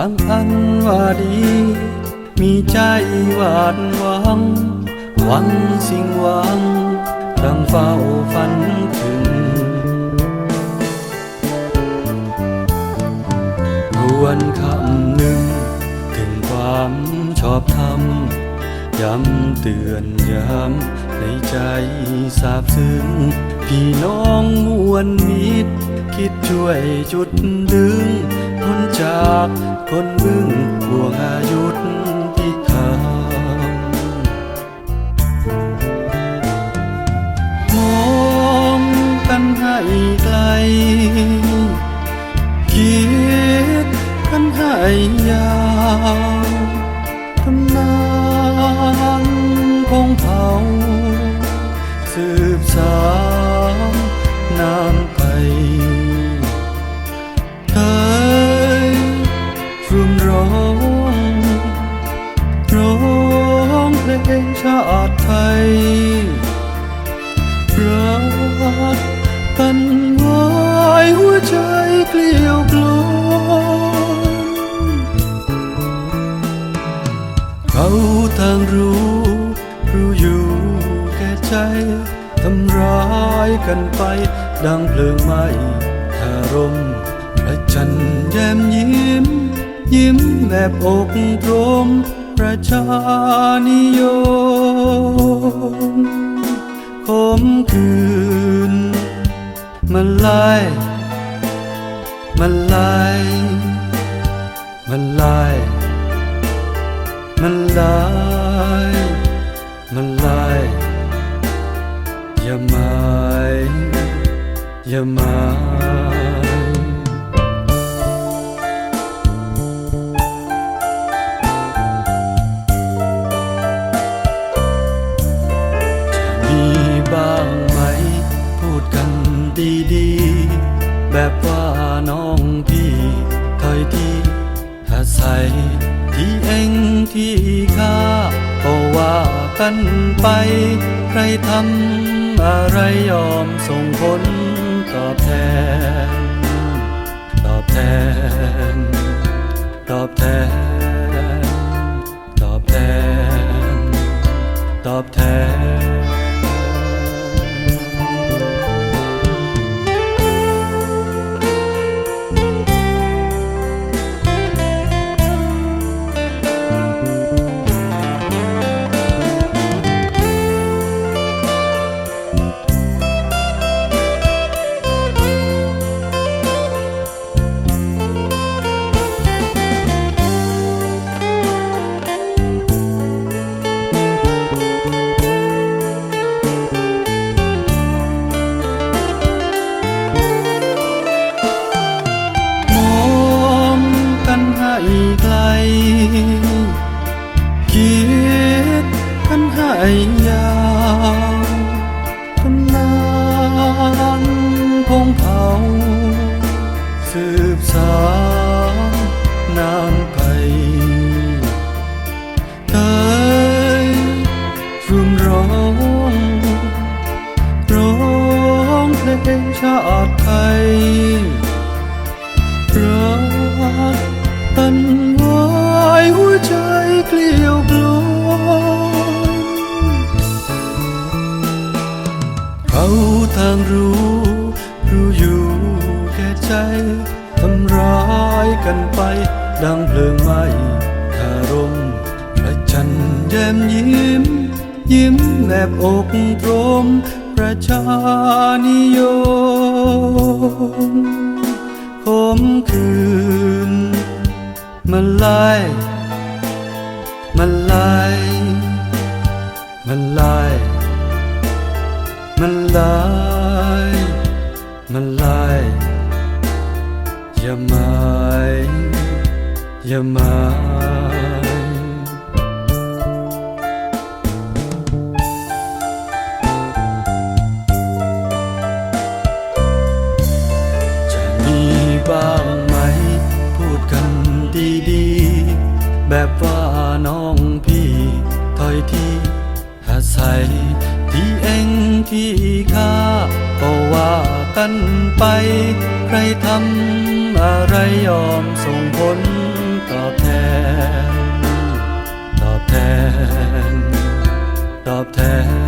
ทางอันว่าดี มีใจหวาดหวัง หวังสิ่งหวังดังเฝ้าฝันถึงรวนคำหนึ่ง ถึงความชอบธรรม ย้ำเตือนย้ำในใจสาบซึ้ง พี่น้องมวลมิตร คิดช่วยจุดดึง จากคนมึงห่วงอายุ กลียวกลอนเขาทางรู้ รู้อยู่แก่ใจทำร้ายกันไป ดังเพลิงไหม้คารมพระจันทร์แย้มยิ้ม ยิ้มแบบอกตรมประชานิยม มันไลมันไลมันไลมันไลอย่ามาอย่ามามีบ้างไหม พูดกันดีๆ แบบว่า อยที่อาศัยที่เองที่ข้าก็ว่ากันไป ใครทำอะไรยอมส่งผลตอบแทน ตอบแทน ตอบแทน ตอบแทน ตอบแทน ชาติไทยรักกันไว้หัวใจเกลียวกลอนเขาทางรู้รู้อยู่แก่ใจทำร้ายกันไป ดังเพลิงไหม้คารมพระจันทร์แย้มยิ้ม ยิ้มแบบอกตรม ประชานิยมคมคืนมันไล่มันไล่มันไล่มันไล่มันไล่อย่ามาอย่ามาจ ดีๆ แบบว่าน้องพี่ถอยที่อาศัยที่เองที่ค่าก็ว่ากันไป ใครทำอะไรยอมส่งผลตอบแทน ตอบแทน ตอบแทน